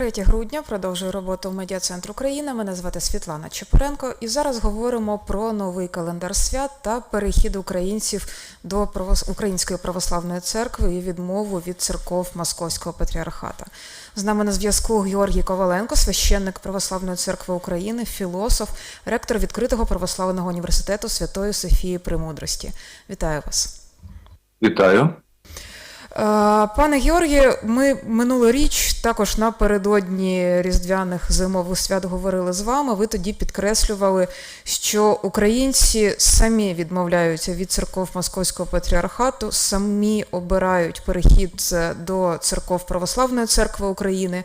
23 грудня продовжує роботу в медіа центр України. Мене звати Світлана Чепуренко. І зараз говоримо про новий календар свят та перехід українців до Української православної церкви і відмову від церков Московського патріархата. З нами на зв'язку Георгій Коваленко, священник Православної церкви України, філософ, ректор відкритого православного університету Святої Софії Премудрості. Вітаю вас. Вітаю. Е, Пане Георгію, ми минулоріч також напередодні різдвяних зимових свят говорили з вами. Ви тоді підкреслювали, що українці самі відмовляються від церков Московського патріархату, самі обирають перехід е, до церков Православної церкви України.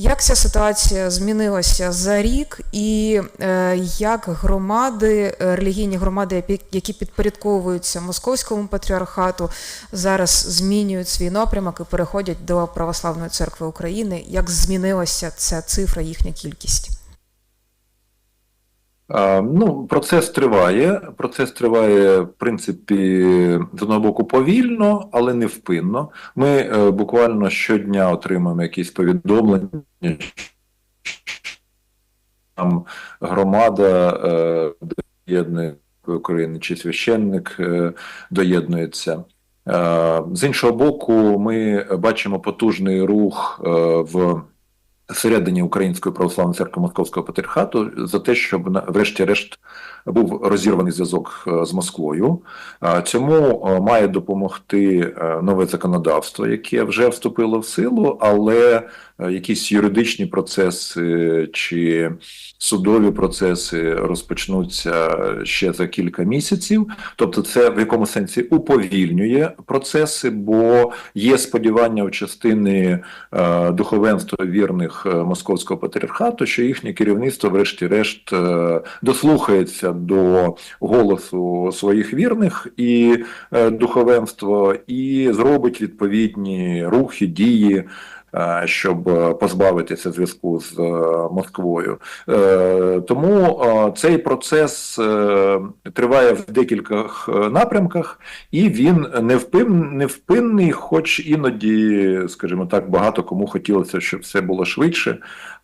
Як ця ситуація змінилася за рік, і е, як громади, релігійні громади, які підпорядковуються московському патріархату, зараз змінюють свій напрямок і переходять до Православної церкви України? Як змінилася ця цифра, їхня кількість? Ну, процес триває. Процес триває, в принципі, з одного боку повільно, але невпинно. Ми е, буквально щодня отримуємо якісь повідомлення. що Там громада е, доєднує України чи священник е, доєднується. Е, З іншого боку, ми бачимо потужний рух е, в всередині Української православної церкви Московського патріархату за те, щоб врешті-решт був розірваний зв'язок е, з Москвою. Цьому е, має допомогти е, нове законодавство, яке вже вступило в силу, але е, якісь юридичні процеси чи судові процеси розпочнуться ще за кілька місяців. Тобто, це в якому сенсі уповільнює процеси, бо є сподівання у частини е, духовенства вірних е, московського патріархату, що їхнє керівництво, врешті-решт, е, дослухається до голосу своїх вірних і е, духовенство, і зробить відповідні рухи, дії. Е, Щоб е, позбавитися зв'язку з е, Москвою, тому цей процес триває в декількох е, напрямках, і він невпинний, хоч іноді, скажімо так, багато кому хотілося, щоб все було швидше.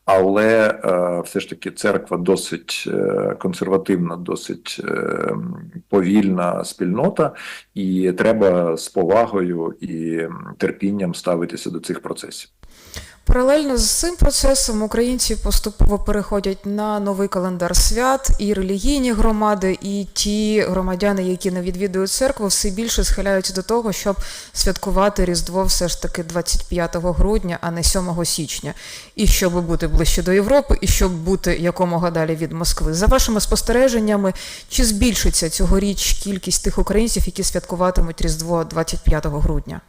Але е, все ж таки церква досить е, консервативна, досить е, повільна спільнота, і треба з повагою і терпінням ставитися до цих процесів. Паралельно з цим процесом українці поступово переходять на новий календар свят, і релігійні громади, і ті громадяни, які не відвідують церкву, все більше схиляються до того, щоб святкувати Різдво все ж таки 25 грудня, а не 7 січня. І щоб бути ближче до Європи, і щоб бути якомога далі від Москви. За вашими спостереженнями, чи збільшиться цьогоріч кількість тих українців, які святкуватимуть Різдво 25 грудня?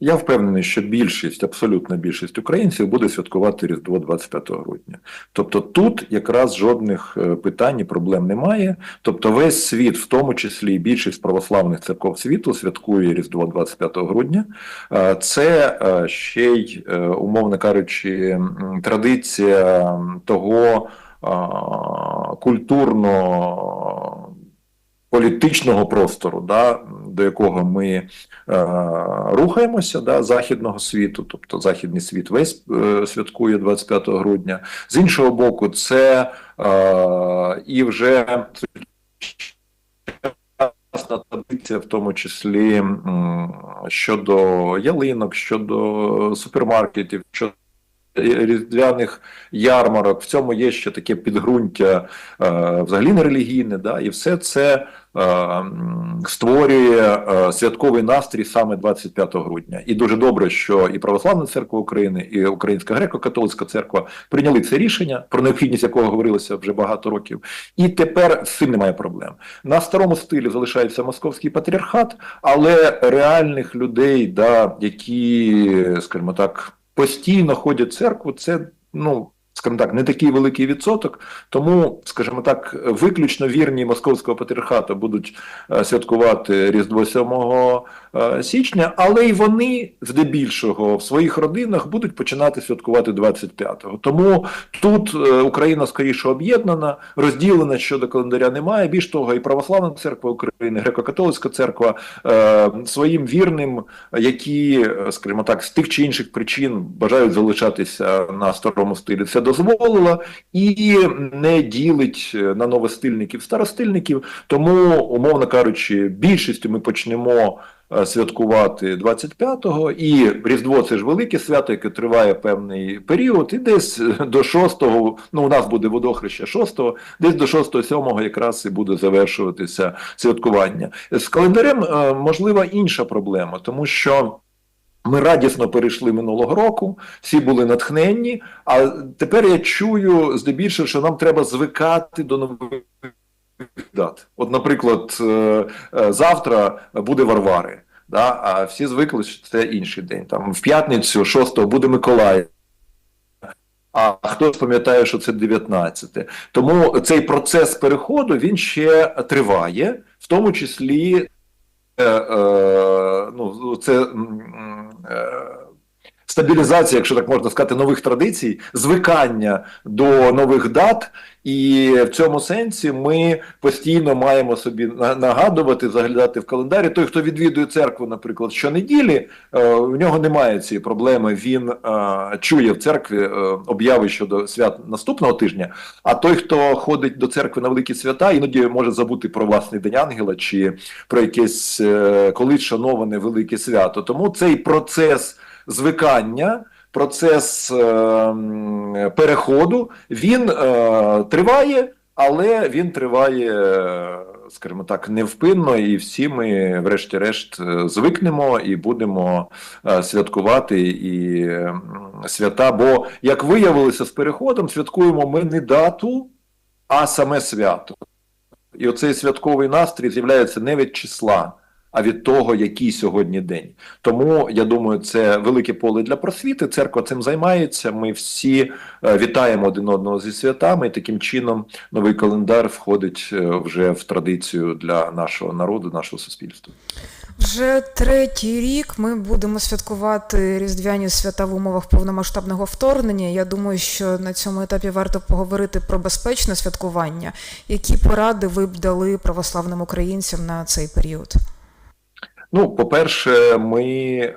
Я впевнений, що більшість, абсолютна більшість українців буде святкувати Різдво 25 грудня. Тобто тут якраз жодних е, питань і проблем немає. Тобто весь світ, в тому числі і більшість православних церков світу, святкує Різдво 25 грудня. Е, Це е, ще й, умовно кажучи, традиція того культурно політичного простору, да, до якого ми е, рухаємося, да, західного світу, тобто західний світ весь е, святкує 25 грудня. З іншого боку, це е, і вже сучасна традиція, в тому числі щодо ялинок, щодо супермаркетів, щодо різдвяних ярмарок. В цьому є ще таке підґрунтя е, взагалі не релігійне, да, і все це е, створює е, святковий настрій саме 25 грудня. І дуже добре, що і Православна церква України, і Українська греко-католицька церква прийняли це рішення, про необхідність якого говорилося вже багато років. І тепер з цим немає проблем. На старому стилі залишається московський патріархат, але реальних людей, да, які, скажімо так, постійно ходять в церкву, це ну. Скажімо так, не такий великий відсоток. Тому, скажімо так, виключно вірні московського патріархату будуть е, святкувати Різдво 7 е, січня, але й вони здебільшого в своїх родинах будуть починати святкувати 25-го. Тому тут е, Україна скоріше об'єднана, розділена щодо календаря немає. Більш того, і Православна церква України, греко-католицька церква своїм вірним, які, скажімо так, з тих чи інших причин бажають залишатися на старому стилі, це дозволила і не ділить е, на новостильників старостильників. Тому, умовно кажучи, більшістю ми почнемо е, святкувати 25-го, і Різдво це ж велике свято, яке триває певний період, і десь е, до 6-го, ну у нас буде водохреща 6-го, десь до 6-7 якраз і буде завершуватися святкування. З календарем можлива інша проблема, тому що. Ми радісно перейшли минулого року, всі були натхненні. А тепер я чую здебільшого, що нам треба звикати до нових дат. От, наприклад, е, е, завтра буде Варвари, да? а всі звикли, що це інший день. Там в п'ятницю, 6-го, буде Миколай. А хтось пам'ятає, що це 19. Тому цей процес переходу він ще триває, в тому числі е, ну, це стабілізація, якщо так можна сказати, нових традицій, звикання до нових дат, і в цьому сенсі ми постійно маємо собі на- нагадувати, заглядати в календарі. Той, хто відвідує церкву, наприклад, щонеділі, е, в нього немає цієї проблеми. Він е, чує в церкві е, обяви щодо свят наступного тижня. А той, хто ходить до церкви на великі свята, іноді може забути про власний день ангела чи про якесь колись шановане велике свято. Тому цей процес звикання. Процес е, переходу він е, триває, але він триває, е, скажімо так, невпинно, і всі ми, врешті-решт, звикнемо і будемо святкувати і свята. Бо, як виявилося з переходом, святкуємо ми не дату, а саме свято. І оцей святковий настрій з'являється не від числа, а від того, який сьогодні день. Тому я думаю, це велике поле для просвіти. Церква цим займається. Ми всі е, вітаємо один одного зі святами. І таким чином новий календар входить е, вже в традицію для нашого народу, нашого суспільства. Вже третій рік ми будемо святкувати різдвяні свята в умовах повномасштабного вторгнення. Я думаю, що на цьому етапі варто поговорити про безпечне святкування. Які поради ви б дали православним українцям на цей період? Ну, по-перше, ми е,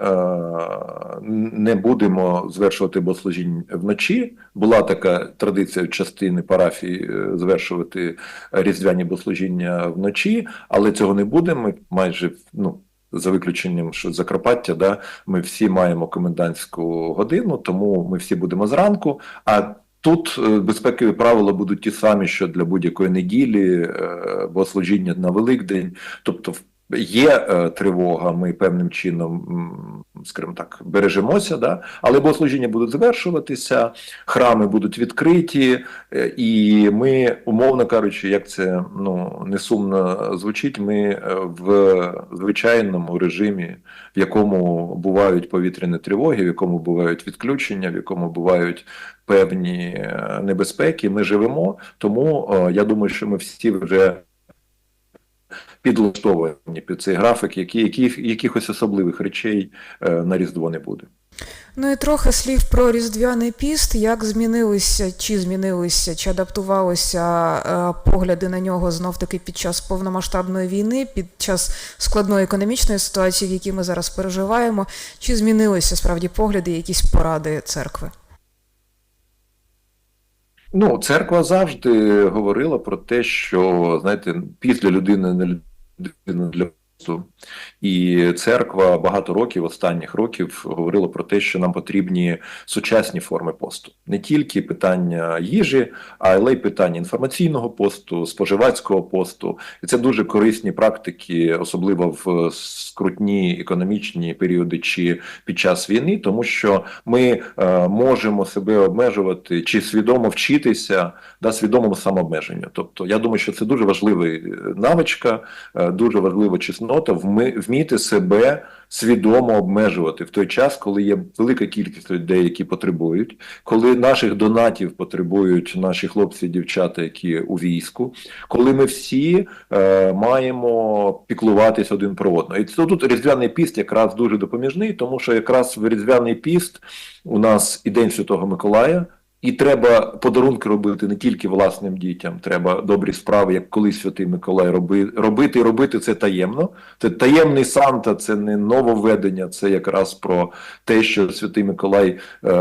не будемо звершувати богослужінь вночі. Була така традиція частини парафії е, звершувати різдвяні богослужіння вночі, але цього не буде. Ми майже ну. За виключенням, що Закарпаття, да, ми всі маємо комендантську годину, тому ми всі будемо зранку. А тут е, безпекові правила будуть ті самі, що для будь-якої неділі, е, богослужіння на Великдень. Тобто, в- є е, тривога, ми певним чином, скажімо так, бережемося, да? але богослужіння будуть завершуватися, храми будуть відкриті, е, і ми, умовно кажучи, як це ну, не сумно звучить, ми е, в звичайному режимі, в якому бувають повітряні тривоги, в якому бувають відключення, в якому бувають певні небезпеки, ми живемо. Тому е, я думаю, що ми всі вже підлаштовані під цей графік, які, які, якихось особливих речей е, на Різдво не буде. Ну і трохи слів про Різдвяний піст. Як змінилися, чи змінилися, чи адаптувалися е, погляди на нього знов таки під час повномасштабної війни, під час складної економічної ситуації, в якій ми зараз переживаємо, чи змінилися справді погляди, якісь поради церкви? Ну, церква завжди говорила про те, що знаєте, після людини не людина для. І церква багато років, останніх років, говорила про те, що нам потрібні сучасні форми посту, не тільки питання їжі, але й питання інформаційного посту, споживацького посту. І це дуже корисні практики, особливо в скрутні економічні періоди чи під час війни, тому що ми е, можемо себе обмежувати чи свідомо вчитися да, свідомому самообмеженню. Тобто, я думаю, що це дуже важлива навичка, е, дуже важлива чеснота спільнота вміти себе свідомо обмежувати в той час, коли є велика кількість людей, які потребують, коли наших донатів потребують наші хлопці і дівчата, які у війську, коли ми всі е, маємо піклуватись один про одного. І це тут різдвяний піст якраз дуже допоміжний, тому що якраз в різдвяний піст у нас і День Святого Миколая. І треба подарунки робити не тільки власним дітям, треба добрі справи, як колись святий Миколай роби, робити і робити це таємно. Це таємний Санта, це не нововведення, це якраз про те, що святий Миколай е,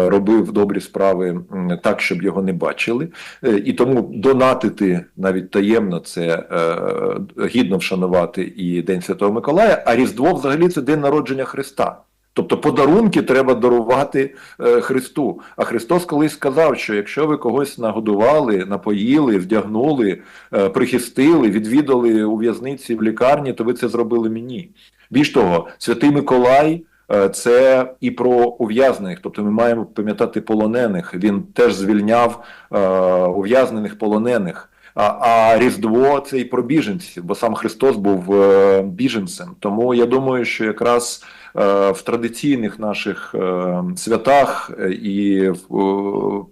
робив добрі справи так, щоб його не бачили. Е, і тому донатити навіть таємно це е, гідно вшанувати і День Святого Миколая, а Різдво взагалі це день народження Христа. Тобто подарунки треба дарувати е, Христу. А Христос колись сказав, що якщо ви когось нагодували, напоїли, вдягнули, е, прихистили, відвідали у в'язниці в лікарні, то ви це зробили мені. Більш того, святий Миколай. е, Це і про ув'язнених, тобто ми маємо пам'ятати полонених. Він теж звільняв е, ув'язнених полонених. А, а Різдво це і про біженців, бо сам Христос був е, біженцем. Тому я думаю, що якраз в традиційних наших е, святах е, і в е,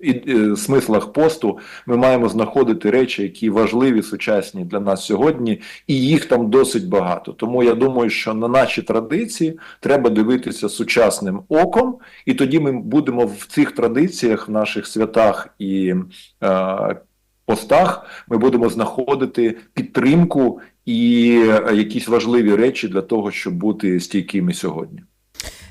і, е, смислах посту ми маємо знаходити речі, які важливі, сучасні для нас сьогодні, і їх там досить багато. Тому я думаю, що на наші традиції треба дивитися сучасним оком, і тоді ми будемо в цих традиціях, в наших святах і е, постах, ми будемо знаходити підтримку і е, якісь важливі речі для того, щоб бути стійкими сьогодні.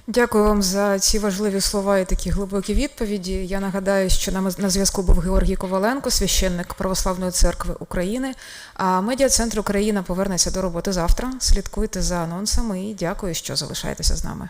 Дякую вам за ці важливі слова і такі глибокі відповіді. Я нагадаю, що нам на зв'язку був Георгій Коваленко, священник Православної церкви України. А медіа-центр Україна повернеться до роботи завтра. Слідкуйте за анонсами і дякую, що залишаєтеся з нами.